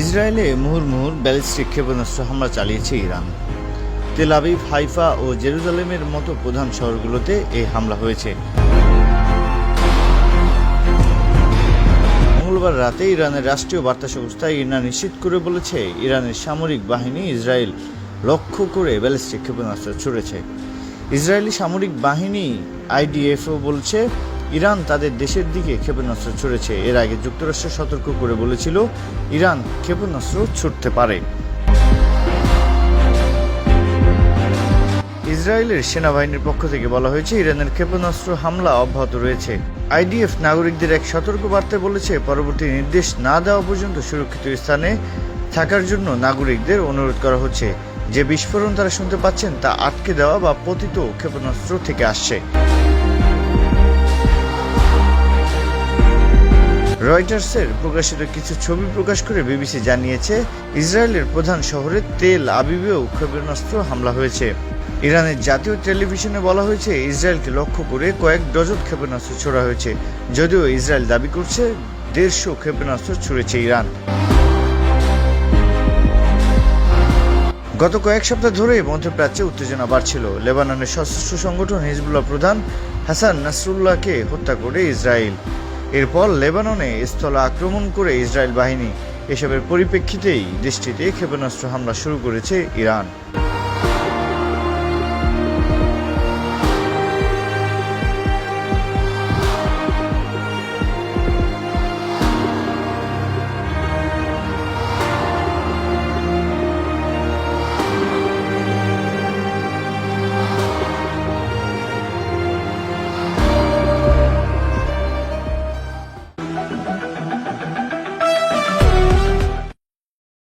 ইসরায়েলে মুহুর মুহুর ব্যালিস্টিক ক্ষেপণাস্ত্র হামলা চালিয়েছে ইরান। তেল আবিব, হাইফা ও জেরুজালেমের মতো প্রধান শহরগুলোতে এই হামলা হয়েছে। মঙ্গলবার রাতে ইরানের রাষ্ট্রীয় বার্তা সংস্থা ইরনা নিশ্চিত করে বলেছে, ইরানের সামরিক বাহিনী ইসরায়েল লক্ষ্য করে ব্যালিস্টিক ক্ষেপণাস্ত্র ছুড়েছে। ইসরায়েলি সামরিক বাহিনী আইডিএফও বলছে ইরান তাদের দেশের দিকে ক্ষেপণাস্ত্র ছুড়েছে। এর আগে যুক্তরাষ্ট্র সতর্ক করে বলেছিল, ইরান ক্ষেপণাস্ত্র ছুটতে পারে। ইসরায়েলের সেনাবাহিনীর পক্ষ থেকে বলা হয়েছে, ইরানের ক্ষেপণাস্ত্র হামলা অব্যাহত রয়েছে। আইডিএফ নাগরিকদের এক সতর্ক বার্তায় বলেছে, পরবর্তী নির্দেশ না দেওয়া পর্যন্ত সুরক্ষিত স্থানে থাকার জন্য নাগরিকদের অনুরোধ করা হচ্ছে। যে বিস্ফোরণ তারা শুনতে পাচ্ছেন তা আটকে দেওয়া বা পতিত ক্ষেপণাস্ত্র থেকে আসছে। রয়টার্সের প্রকাশিত কিছু ছবি প্রকাশ করে বিবিসি জানিয়েছে, ইসরায়েলের প্রধান শহরে তেল আবিবেও ক্ষেপণাস্ত্র হামলা হয়েছে। ইরানের জাতীয় টেলিভিশনে বলা হয়েছে, ইসরায়েলকে লক্ষ্য করে কয়েক ডজন ক্ষেপণাস্ত্র ছোড়া হয়েছে। যদিও ইসরায়েল দাবি করছে, দেড়শো ক্ষেপণাস্ত্র ছুড়েছে ইরান। গত কয়েক সপ্তাহ ধরে মধ্যপ্রাচ্যে উত্তেজনা বাড়ছিল। লেবাননের সশস্ত্র সংগঠন হিজবুল্লাহ প্রধান হাসান নাসরুল্লাহকে হত্যা করে ইসরায়েল। এরপর লেবাননে স্থল আক্রমণ করে ইসরায়েল বাহিনী এসবের পরিপ্রেক্ষিতেই দেশটিতে ক্ষেপণাস্ত্র হামলা শুরু করেছে ইরান।